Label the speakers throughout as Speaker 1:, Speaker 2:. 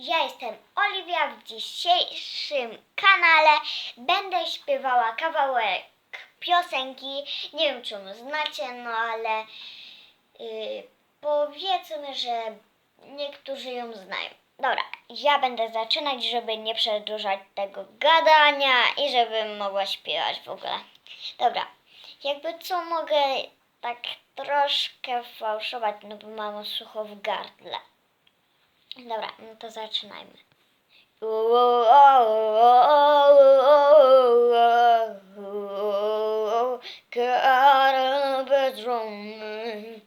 Speaker 1: Ja jestem Oliwia. W dzisiejszym kanale będę śpiewała kawałek piosenki. Nie wiem, czy ją znacie, no ale yy, powiedzmy, że niektórzy ją znają. Dobra, ja będę zaczynać, żeby nie przedłużać tego gadania i żebym mogła śpiewać w ogóle. Dobra, jakby co mogę tak troszkę fałszować, no bo mam sucho w gardle. Dobra, no to zaczynajmy. Karol Bedrony.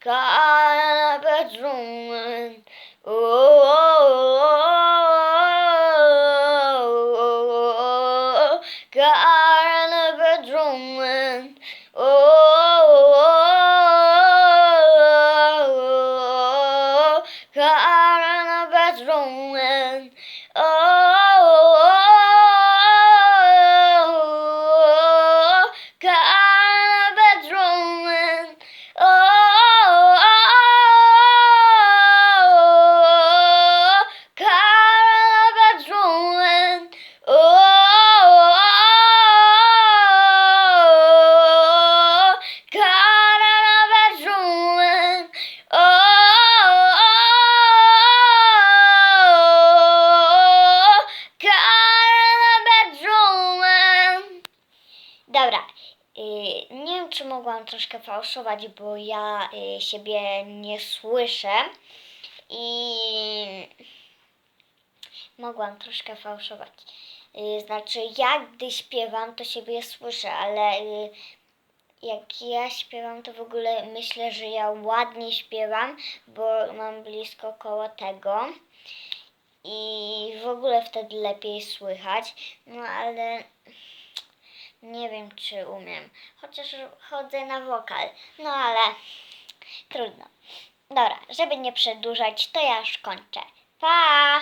Speaker 1: Karol Bedrony. Karol Bedrony. Oh. car and a bedroom oh. Dobra. y, Nie wiem, czy mogłam troszkę fałszować, bo ja y, siebie nie słyszę. I mogłam troszkę fałszować. Y, Znaczy, ja gdy śpiewam, to siebie słyszę, ale jak ja śpiewam, to w ogóle myślę, że ja ładnie śpiewam, bo mam blisko koło tego. I w ogóle wtedy lepiej słychać. No ale nie wiem, czy umiem. Chociaż chodzę na wokal. No ale trudno. Dobra, żeby nie przedłużać, to ja już kończę. Pa!